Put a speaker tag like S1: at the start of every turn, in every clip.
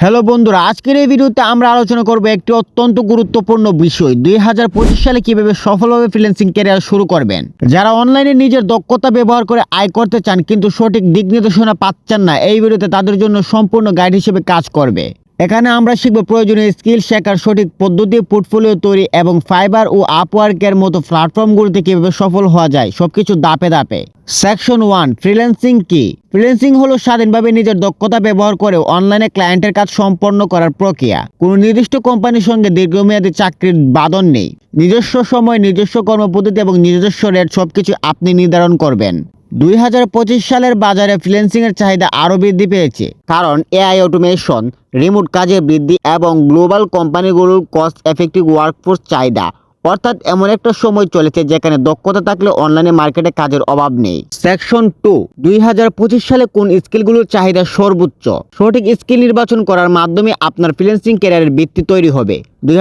S1: Hello বন্ধুরা, আজকের এই ভিডিওতে আমরা আলোচনা করব একটি অত্যন্ত গুরুত্বপূর্ণ বিষয়। দুই হাজার পঁচিশ সালে কীভাবে সফলভাবে ফ্রিল্যান্সিং ক্যারিয়ার শুরু করবেন? যারা অনলাইনে নিজের দক্ষতা ব্যবহার করে আয় করতে চান, কিন্তু সঠিক দিক নির্দেশনা পাচ্ছেন না, এই ভিডিওতে তাদের জন্য সম্পূর্ণ গাইড হিসেবে কাজ করবে। এখানে আমরা শিখব প্রয়োজনীয় স্কিল শেখার সঠিক পদ্ধতি, পোর্টফোলিও তৈরি এবং ফাইবার ও আপওয়ার্কের মতো প্ল্যাটফর্মগুলিতে কীভাবে সফল হওয়া যায়, সবকিছু দাপে দাপে সেকশন ওয়ান ফ্রিল্যান্সিং কি? ফ্রিল্যান্সিং হলো স্বাধীনভাবে নিজের দক্ষতা ব্যবহার করে অনলাইনে ক্লায়েন্টের কাজ সম্পন্ন করার প্রক্রিয়া। কোনো নির্দিষ্ট কোম্পানির সঙ্গে দীর্ঘমেয়াদী চাকরির বাদন নেই। নিজস্ব সময়, নিজস্ব কর্মপদ্ধতি এবং নিজস্ব রেট সবকিছু আপনি নির্ধারণ করবেন। দুই হাজার পঁচিশ সালের বাজারে ফ্রিল্যান্সিং এর চাহিদা আরও বৃদ্ধি পেয়েছে, কারণ এআই অটোমেশন, রিমোট কাজে বৃদ্ধি এবং গ্লোবাল কোম্পানিগুলোর কস্ট এফেক্টিভ ওয়ার্কফোর্স চাহিদা। অর্থাৎ এমন একটা সময় চলেছে যেখানে দক্ষতা থাকলে অনলাইনে মার্কেটে কাজের অভাব নেই। সেকশন টু দুই হাজার পঁচিশ সালে কোন স্কিলগুলোর চাহিদা সর্বোচ্চ? সঠিক স্কিল নির্বাচন করার মাধ্যমে আপনার ফ্রিল্যান্সিং ক্যারিয়ারের ভিত্তি তৈরি হবে। দুই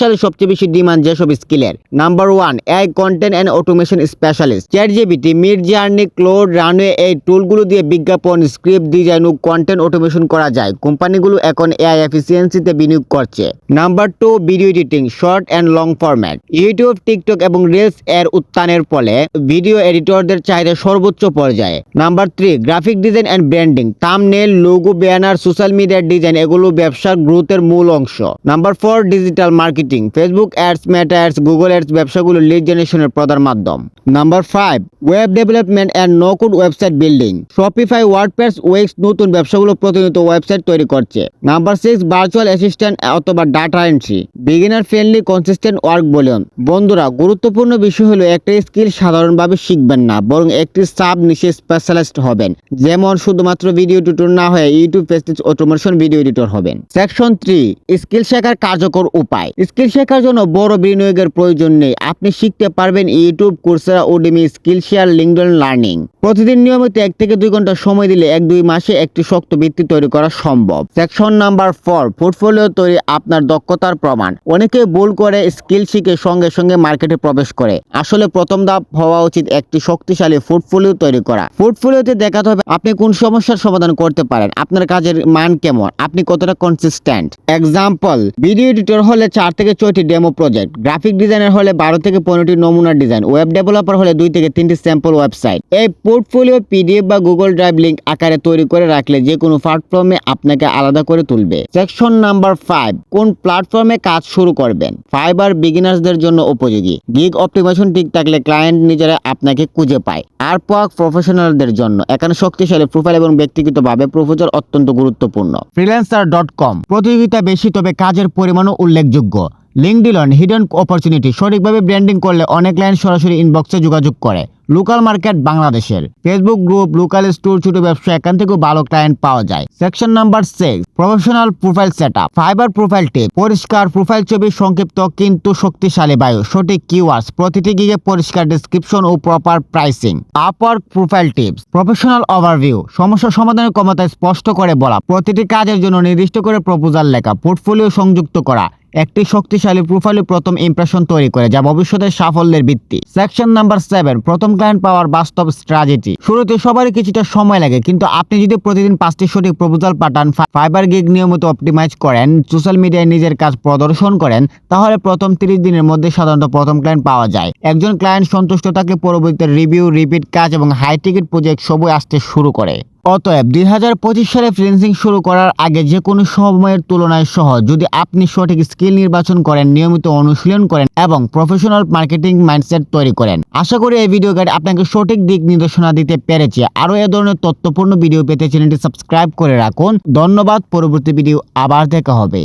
S1: সালে সবচেয়ে বেশি ডিমান্ড যেসব স্কিলের number one AI content and automation specialist chat GPT Midjourney Claude Runway এই টুলগুলো দিয়ে বিজ্ঞাপন স্ক্রিপ্ট ডিজাইন ও কন্টেন্ট অটোমেশন করা যায়। কোম্পানিগুলো এখন এআই এফিসিয়েন্সিতে বিনিয়োগ করছে। Number two video editing short and long format YouTube TikTok এবং রিলস এর উত্থানের ফলে ভিডিও এডিটরদের চাহিদা সর্বোচ্চ পর্যায়ে। Number three graphic design and branding thumbnail logo banner social মিডিয়ার ডিজাইন এগুলো ব্যবসার গ্রোথের মূল অংশ। Number four digital marketing Facebook ads Meta ads Google ads ব্যবসাগুলো লিড জেনারেশনের প্রধান মাধ্যম। Number five web development and no code website building Shopify WordPress Wix নতুন ব্যবসাগুলো প্রতিনিয়ত ওয়েবসাইট তৈরি করছে। নাম্বার সিক্স ভার্চুয়াল অ্যাসিস্ট্যান্ট অথবা data entry beginner friendly consistent work বলুন। বন্ধুরা, গুরুত্বপূর্ণ বিষয় হলো একটা স্কিল সাধারণভাবে শিখবেন না, বরং একটি সাব নিশে স্পেশালিস্ট হবেন। যেমন শুধুমাত্র ভিডিও টিউটর না হয়ে ইউটিউব পেস্টিজ অটোমেশন ভিডিও এডিটর হবেন। সেকশন থ্রি স্কিল শেখার কার্যকর উপায়। স্কিল শেখার জন্য বড় বিনিয়োগের প্রয়োজন নেই। আপনি শিখতে পারবেন YouTube Coursera Udemy Skillshare LinkedIn learning প্রতিদিন নিয়মিত এক থেকে দুই ঘণ্টা সময় দিলে এক দুই মাসে একটি শক্ত ভিত্তি তৈরি করা সম্ভব। সেকশন নাম্বার ফোর পোর্টফোলিও তৈরি আপনার দক্ষতার প্রমাণ। অনেকে ভুল করে স্কিল শিখে সঙ্গে সঙ্গে মার্কেটে প্রবেশ করে। আসলে প্রথম ধাপ হওয়া উচিত একটি শক্তিশালী পোর্টফোলিও তৈরি করা। পোর্টফোলিওতে দেখাতে হবে আপনি কোন সমস্যার সমাধান করতে পারেন। আপনার কাজের মান কেমন? আপনি কতটা কনসিস্টেন্ট এক্সাম্পল ভিডিও এডিটর হলে চার থেকে ছয়টি ডেমো প্রজেক্ট গ্রাফিক ডিজাইনার হলে বারো থেকে পনেরোটি নমুনার ডিজাইন ওয়েব ডেভেলপার হলে দুই থেকে তিনটি স্যাম্পল ওয়েবসাইট এই পোর্টফোলিও পিডিএফ বা গুগল ড্রাইভ লিঙ্ক আকারে তৈরি করে রাখলে যে কোনো প্ল্যাটফর্মে আপনাকে আলাদা করে তুলবে। সেকশন নাম্বার ফাইভ কোন প্ল্যাটফর্মে কাজ শুরু করবেন? ফাইবার বিগিনার্সদের জন্য উপযোগী। গিগ অপটিমেশন ঠিক থাকলে ক্লায়েন্ট নিজেরা আপনাকে খুঁজে পায়। আর পাক প্রফেশনালদের জন্য এখানে শক্তিশালী প্রোফাইল এবং ব্যক্তিগতভাবে প্রপোজাল অত্যন্ত গুরুত্বপূর্ণ। ফ্রিল্যান্সার ডট কম প্রতিযোগিতা বেশি তবে কাজের পরিমাণও উল্লেখযোগ্য। লিঙ্কডিলন হিডেন অপরচুনিটি সঠিকভাবে ব্র্যান্ডিং করলে অনেক ক্লায়েন্ট সরাসরি ইনবক্সে যোগাযোগ করে। লোকাল মার্কেট বাংলাদেশের। ফেসবুক গ্রুপ লোকাল স্টোর ছোট ব্যবসা, এখান থেকেও ভালো ক্লায়েন্ট পাওয়া যায়। Section number six professional profile set up Fiverr profile tip পরিষ্কার প্রোফাইল ছবি সংক্ষিপ্ত কিন্তু শক্তিশালী বায়ু। সঠিক কিওয়ার্ডস প্রতিটি গিগে পরিষ্কার ডিসক্রিপশন ও proper pricing Upwork profile tips professional overview সমস্যা সমাধানের ক্ষমতা স্পষ্ট করে বলা। প্রতিটি কাজের জন্য নির্দিষ্ট করে প্রপোজাল লেখা। পোর্টফোলিও সংযুক্ত করা। একটি শক্তিশালী প্রোফাইলে প্রথম ইমপ্রেশন তৈরি করে, যা ভবিষ্যতের সাফল্যের ভিত্তি। সেকশন নাম্বার সেভেন প্রথম ক্লায়েন্ট পাওয়ার বাস্তব স্ট্র্যাটেজি শুরুতে সবারই কিছুটা সময় লাগে, কিন্তু আপনি যদি প্রতিদিন পাঁচটি সঠিক প্রপোজাল পাঠান ফাইবার গিগ নিয়মিত অপটিমাইজ করেন সোশ্যাল মিডিয়ায় নিজের কাজ প্রদর্শন করেন, তাহলে প্রথম তিরিশ দিনের মধ্যে সাধারণত প্রথম ক্লায়েন্ট পাওয়া যায়। একজন ক্লায়েন্ট সন্তুষ্ট থাকলে পরবর্তীতে রিভিউ রিপিট কাজ এবং হাই টিকিট প্রজেক্ট সবই আসতে শুরু করে। অতএব দুই হাজার পঁচিশ সালে ফ্রিন্সিং শুরু করার আগে যে কোনো সময়ের তুলনায় সহজ। যদি আপনি সঠিক স্কিল নির্বাচন করেন, নিয়মিত অনুশীলন করেন এবং প্রফেশনাল মার্কেটিং মাইন্ডসেট তৈরি করেন। আশা করি এই ভিডিও গাইড আপনাকে সঠিক দিক নির্দেশনা দিতে পেরেছে। আরও এ ধরনের তথ্যপূর্ণ ভিডিও পেতে চ্যানেলটি সাবস্ক্রাইব করে রাখুন। ধন্যবাদ, পরবর্তী ভিডিও আবার দেখা হবে।